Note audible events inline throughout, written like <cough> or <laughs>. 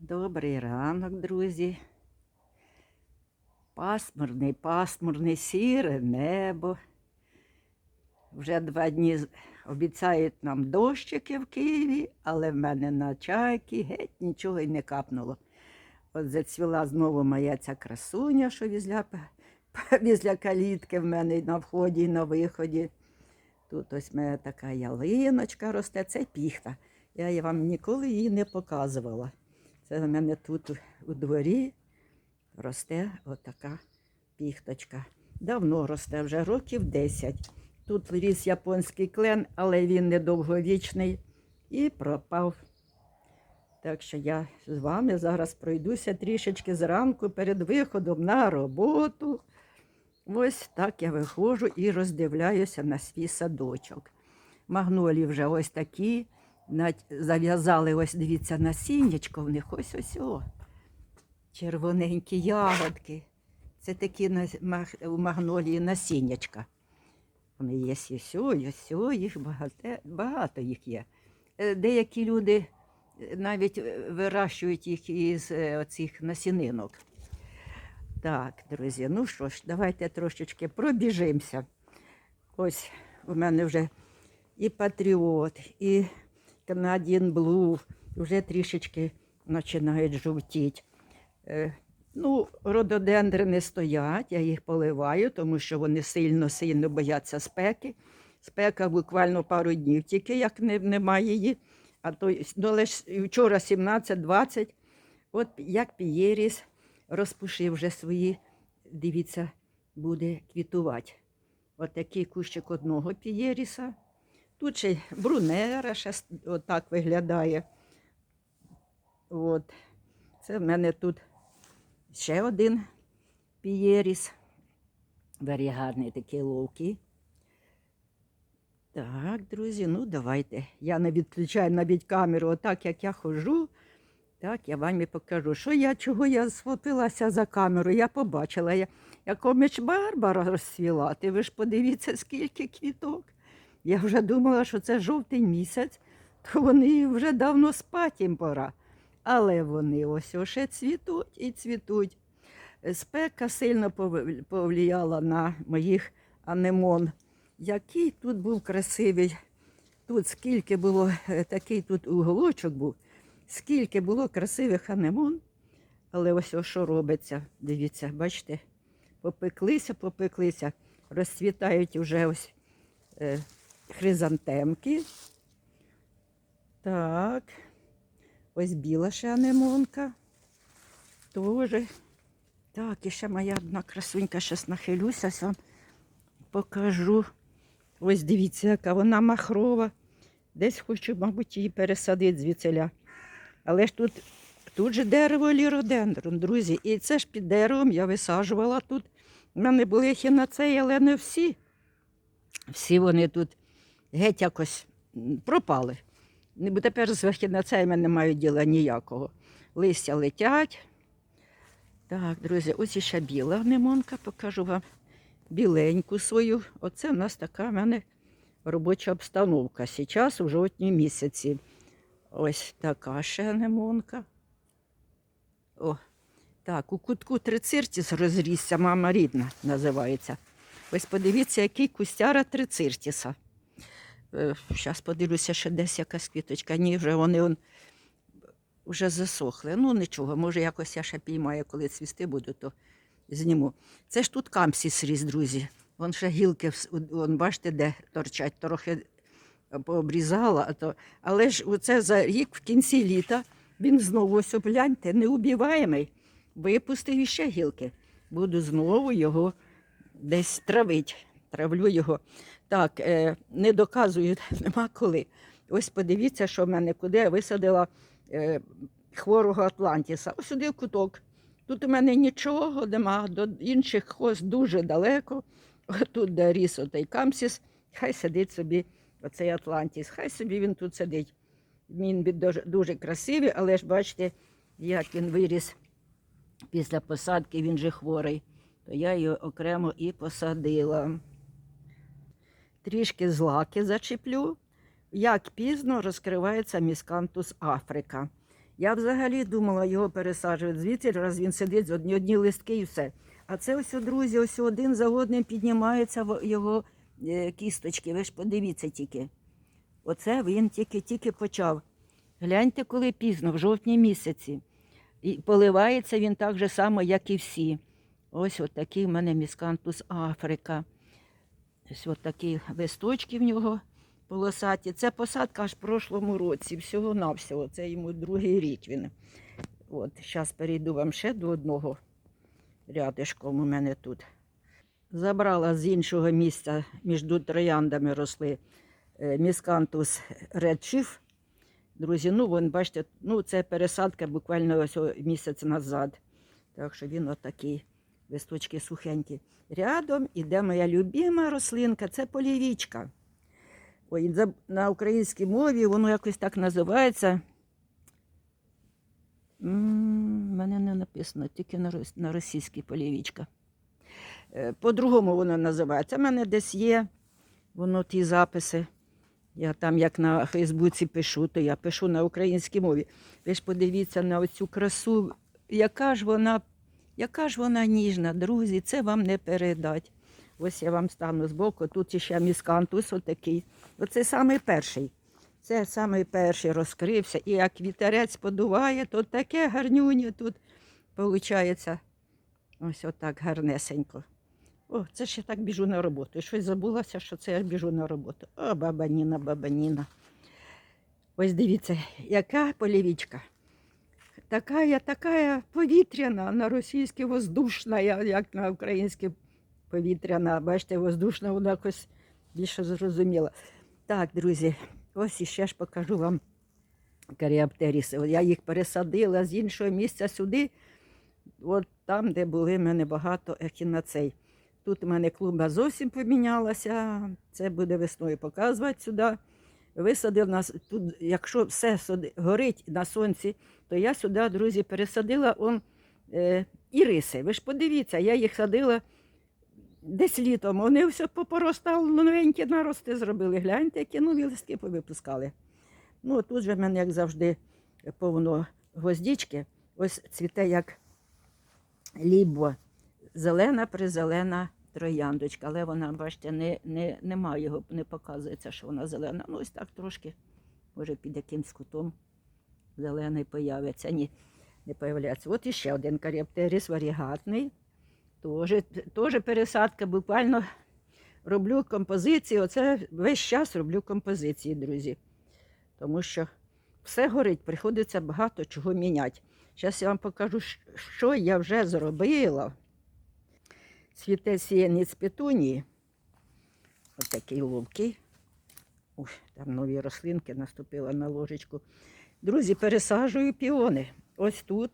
Добрий ранок, друзі. Пасмурний, пасмурний, сіре небо. Вже два дні обіцяють нам дощики в Києві, але в мене на чайки геть нічого й не капнуло. От зацвіла знову моя ця красуня, що візля, <laughs> візля калітки в мене на вході і на виході. Тут ось мене така ялиночка росте, це піхта. Я вам ніколи її не показувала. Це в мене тут у- дворі росте отака піхточка. Давно росте, вже років 10. Тут ріс японський клен, але він недовговічний і пропав. Так що я з вами зараз пройдуся трішечки зранку перед виходом на роботу. Ось так я виходжу і роздивляюся на свій садочок. Магнолії вже ось такі. Нать- Зав'язали, ось дивіться, насіннячко в них ось ось о. Червоненькі ягодки. Це такі у магнолії насіннячка. Вони є сьо, сьо, їх багато, багато їх є. Е, Деякі люди е, навіть е, вирощують їх із оцих насінинок. Так, друзі, ну що ж, давайте трошечки пробіжимося. Ось у мене вже і Патріот, і Canadian Blue вже трішечки починають жовтіти. Е, ну, рододендри стоять, я їх поливаю, тому що вони сильно-сильно бояться спеки. Спека буквально пару днів, тільки як не, немає її. А то ну, лише вчора 17-20. От як Пієріс розпушив вже свої, дивіться, буде квітувати. От такий кущик одного Пієріса. Тут ще брунера, ще отак виглядає. От. Це в мене тут ще один Пієріс. Варігарний такий ловкий. Так, друзі, ну давайте. Я не відключаю навіть камеру, отак як я ходжу. Так, я вам і покажу. Що я, чого я схватилася за камеру? Я побачила, я, як оміч Барбара розцвіла. Ти ви ж подивіться, скільки квіток. Я вже думала, що це жовтий місяць, то вони вже давно спать їм пора. Але вони ось ще цвітуть і цвітуть. Спека сильно пов- повлияла на моїх анемон. Який тут був красивий. Тут скільки було, е, такий тут уголочок був, скільки було красивих анемон. Але ось о, що робиться. Дивіться, бачите, попеклися, попеклися, розцвітають вже ось е, хризантемки. Так. Ось біла ще анемонка. Тоже. Так, і ще моя одна красунька, зараз нахилюся, ось вам покажу. Ось дивіться, яка вона махрова. Десь хочу, мабуть, її пересадити звідсиля. Але ж тут, тут же дерево ліродендрон, друзі. І це ж під деревом я висаджувала тут. У мене були хінацеї, але не всі. Всі вони тут геть якось пропали. Бо тепер з хінацеями не мають діла ніякого. Листя летять. Так, друзі, ось іще біла анемонка, покажу вам біленьку свою. Оце в нас така в мене робоча обстановка. Зараз у жовтні місяці. Ось така ще анемонка. О, так, у кутку трициртіс розрісся, мама рідна називається. Ось подивіться, який кустяра трициртіса. Зараз подивлюся, ще десь якась квіточка. Ні, вже вони он, вже засохли. Ну нічого, може якось я ще піймаю, коли цвісти буду, то зніму. Це ж тут камсіс ріс, друзі. Вон ще гілки, вон, бачите, де торчать, трохи пообрізала. То... Але ж оце за рік в кінці літа він знову ось гляньте, неубіваємий. Випустив іще гілки. Буду знову його десь травити. Травлю його. Так, е, не доказую, <laughs> нема коли. Ось подивіться, що в мене куди я висадила е, хворого Атлантіса. Ось сюди в куток. Тут у мене нічого нема, до інших хоз дуже далеко. Тут, де ріс отей камсіс, хай сидить собі оцей Атлантіс. Хай собі він тут сидить. Він дуже красивий, але ж бачите, як він виріс після посадки, він же хворий. То я його окремо і посадила. Трішки злаки зачеплю. Як пізно розкривається міскантус Африка. Я взагалі думала його пересаджувати звідси, раз він сидить одні, одні листки і все. А це ось, друзі, ось один за одним піднімаються його е, кісточки. Ви ж подивіться тільки. Оце він тільки-тільки почав. Гляньте, коли пізно, в жовтні місяці. І поливається він так же само, як і всі. Ось от такий в мене міскантус Африка. Ось от такі листочки в нього полосаті. Це посадка аж в прошлому році, всього-навсього. Це йому другий рік він. От, зараз перейду вам ще до одного рядишком у мене тут. Забрала з іншого місця, між трояндами росли е, міскантус редшиф. Друзі, ну вон, бачите, ну це пересадка буквально ось місяць назад. Так що він отакий, листочки сухенькі. Рядом іде моя любима рослинка, це полівічка. Ой, на українській мові воно якось так називається. У мене не написано, тільки на, російській полівічка. Е, По-другому воно називається. У мене десь є воно ті записи. Я там, як на Фейсбуці пишу, то я пишу на українській мові. Ви ж подивіться на оцю красу, яка ж вона, яка ж вона ніжна, друзі, це вам не передать. Ось я вам стану збоку, тут ще міскантус отакий. Оце самий перший. Це самий перший розкрився. І як вітерець подуває, то таке гарнюнє тут виходить. Ось отак гарнесенько. О, це я так біжу на роботу. Щось забулася, що це я біжу на роботу. О, баба Ніна, баба Ніна. Ось дивіться, яка полівічка. Така, така повітряна, на російській воздушна, як на українській повітряна. Бачите, воздушна, вона якось більше зрозуміла. Так, друзі, ось іще ж покажу вам каріаптеріси. Я їх пересадила з іншого місця сюди, от там, де були в мене багато ехінацей. Тут у мене клумба зовсім помінялася. Це буде весною показувати сюди. Висадив нас тут, якщо все горить на сонці, то я сюди, друзі, пересадила он, е, іриси. Ви ж подивіться, я їх садила десь літом. Вони все попоростали, новенькі нарости зробили. Гляньте, які нові листки повипускали. Ну, тут же в мене, як завжди, повно гвоздічки. Ось цвіте як лібо. Зелена призелена трояндочка, але вона, бачите, не, не, немає його, не показується, що вона зелена. Ну, ось так трошки, може, під якимсь кутом зелений появиться. Ні, не появляється. От іще один каріоптеріс варігатний. Теж пересадка, буквально роблю композиції. Оце весь час роблю композиції, друзі. Тому що все горить, приходиться багато чого міняти. Зараз я вам покажу, що я вже зробила. Цвіте сіянець петунії. Ось такий ловкий. Ой, там нові рослинки наступила на ложечку. Друзі, пересаджую піони. Ось тут.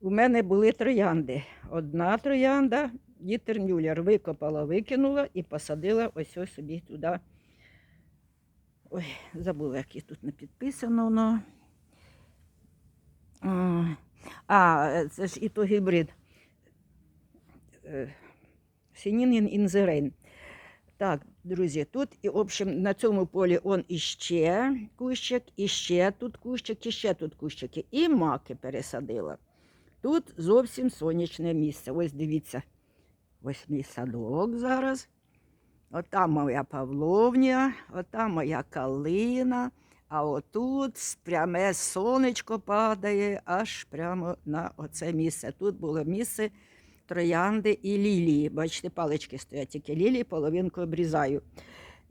У мене були троянди. Одна троянда, Дітер Мюллер викопала, викинула і посадила ось ось собі туди. Ой, забула, як їх тут не підписано. А, А, це ж і то гібрид. Е, Сінінін інзерейн. Так, друзі, тут і в общем, на цьому полі он іще кущик, іще тут кущик, іще тут кущики. І маки пересадила. Тут зовсім сонячне місце. Ось дивіться. Ось мій садок зараз. Ота моя павловня, ота моя калина, а отут пряме сонечко падає аж прямо на оце місце. Тут було місце троянди і лілії. Бачите, палички стоять, тільки лілії половинку обрізаю.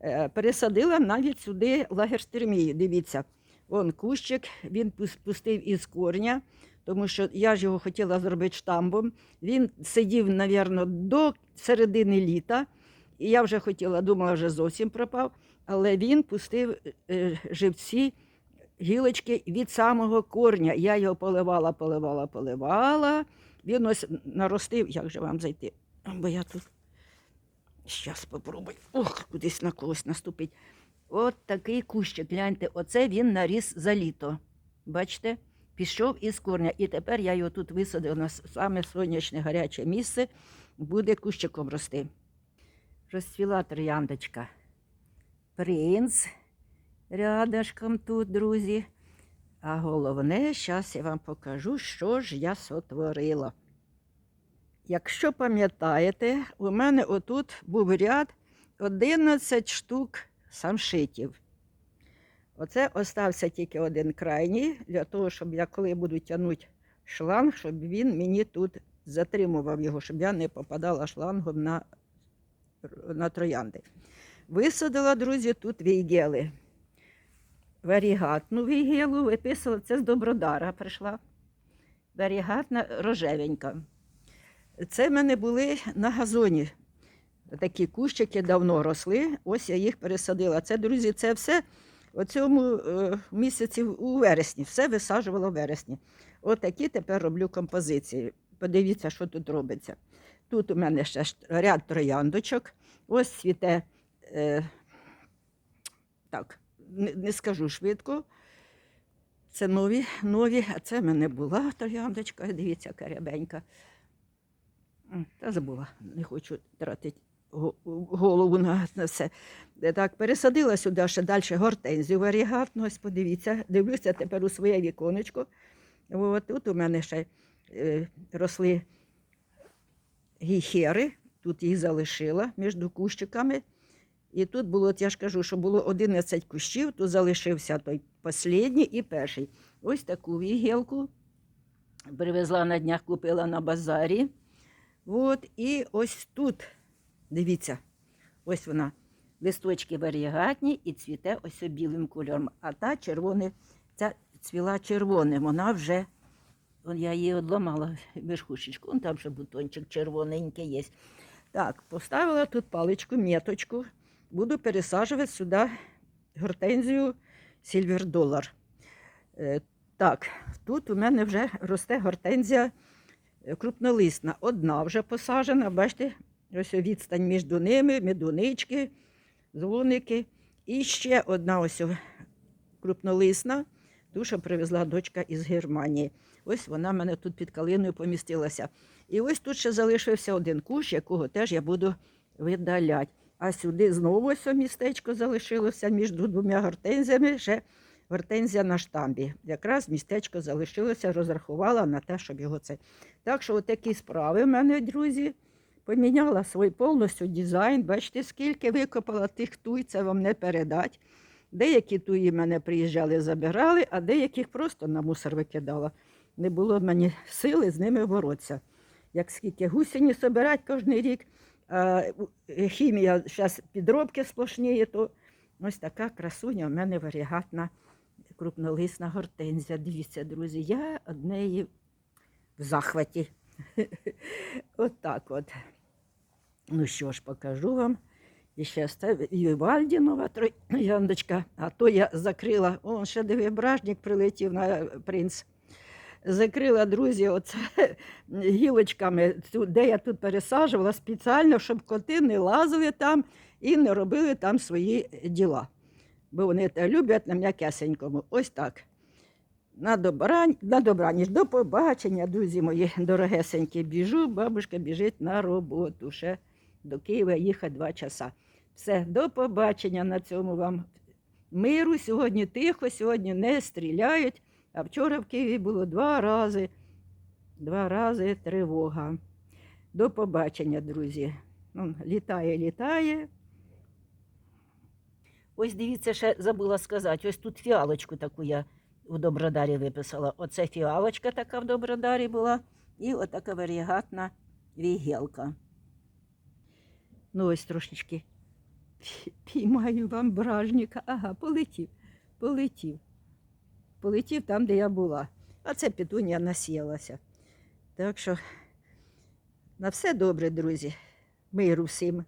Е, Пересадила навіть сюди лагерстермію. Дивіться, вон кущик, він пустив із корня, тому що я ж його хотіла зробити штамбом. Він сидів, мабуть, до середини літа. І я вже хотіла, думала, вже зовсім пропав, але він пустив е, живці, гілочки від самого корня. Я його поливала, поливала, поливала. Він ось наростив, як же вам зайти? Бо я тут зараз спробую. Ох, кудись на когось наступить. От такий кущик, гляньте, оце він наріс за літо. Бачите? Пішов із корня. І тепер я його тут висадила на саме сонячне гаряче місце, буде кущиком рости. Розцвіла трояндочка. Принц рядышком тут, друзі. А головне, зараз я вам покажу, що ж я сотворила. Якщо пам'ятаєте, у мене отут був ряд 11 штук самшитів. Оце остався тільки один крайній, для того, щоб я коли буду тягнути шланг, щоб він мені тут затримував його, щоб я не попадала шлангом на, на троянди. Висадила, друзі, тут війгели. Варігатну війгелу виписала, це з Добродара прийшла. Варігатна рожевенька. Це в мене були на газоні. Такі кущики давно росли. Ось я їх пересадила. Це, друзі, це все у цьому е, місяці у вересні. Все висаджувала в вересні. От такі тепер роблю композиції. Подивіться, що тут робиться. Тут у мене ще ряд трояндочок. Ось цвіте, е, так, не, скажу швидко. Це нові, нові, а це в мене була трояндочка, дивіться, карябенька. Та забула, не хочу тратити голову на, на все. Е, Так, пересадила сюди ще далі гортензію варігатну, ось подивіться, дивлюся тепер у своє віконечко. От, тут у мене ще е, росли гіхери, тут їх залишила між кущиками. І тут було, от я ж кажу, що було 11 кущів, тут залишився той останній і перший. Ось таку вігілку привезла на днях, купила на базарі. От, і ось тут, дивіться, ось вона. Листочки варігатні і цвіте ось білим кольором. А та червоне, ця цвіла червоним, вона вже, я її одламала верхушечку, там ще бутончик червоненький є. Так, поставила тут паличку, меточку. Буду пересаджувати сюди гортензію Silver Dollar. Е, Так, тут у мене вже росте гортензія е, крупнолисна. Одна вже посаджена, бачите, ось відстань між ними, медунички, дзвоники. І ще одна ось крупнолисна, ту, що привезла дочка із Германії. Ось вона в мене тут під калиною помістилася. І ось тут ще залишився один кущ, якого теж я буду видаляти. А сюди знову ось містечко залишилося між двома гортензіями. Ще гортензія на штамбі. Якраз містечко залишилося, розрахувала на те, щоб його це. Так що, такі справи в мене, друзі. Поміняла свій повністю дизайн. Бачите, скільки викопала тих туй, це вам не передать. Деякі туї мене приїжджали, забирали, а деяких просто на мусор викидала. Не було в мені сили з ними боротися. Як скільки гусені збирати кожен рік, а е, хімія зараз підробки сплошніє, то ось така красуня в мене варігатна крупнолисна гортензія. Дивіться, друзі, я од неї в захваті. <laughs> От так от. Ну що ж, покажу вам. І ще став і Вальдінова трояндочка, <clears throat> а то я закрила, он ще диви, бражник прилетів на принц. Закрила, друзі, оце <laughs> гілочками, де я тут пересаджувала спеціально, щоб коти не лазили там і не робили там свої діла. Бо вони те люблять на м'якесенькому. Ось так. На, добрань, на добраніч. До побачення, друзі мої дорогесенькі. Біжу, бабушка біжить на роботу. Ще до Києва їхати два часа. Все, до побачення на цьому вам миру. Сьогодні тихо, сьогодні не стріляють. А вчора в Києві було два рази. Два рази тривога. До побачення, друзі. Он літає, літає. Ось дивіться, ще забула сказати, ось тут фіалочку таку я у Добродарі виписала. Оце фіалочка така в Добродарі була, і отака варігатна вігелка. Ну, ось трошечки піймаю вам бражника. Ага, полетів, полетів. Полетів там, де я була. А це петунія насіялася. Так що на все добре, друзі. Миру всім.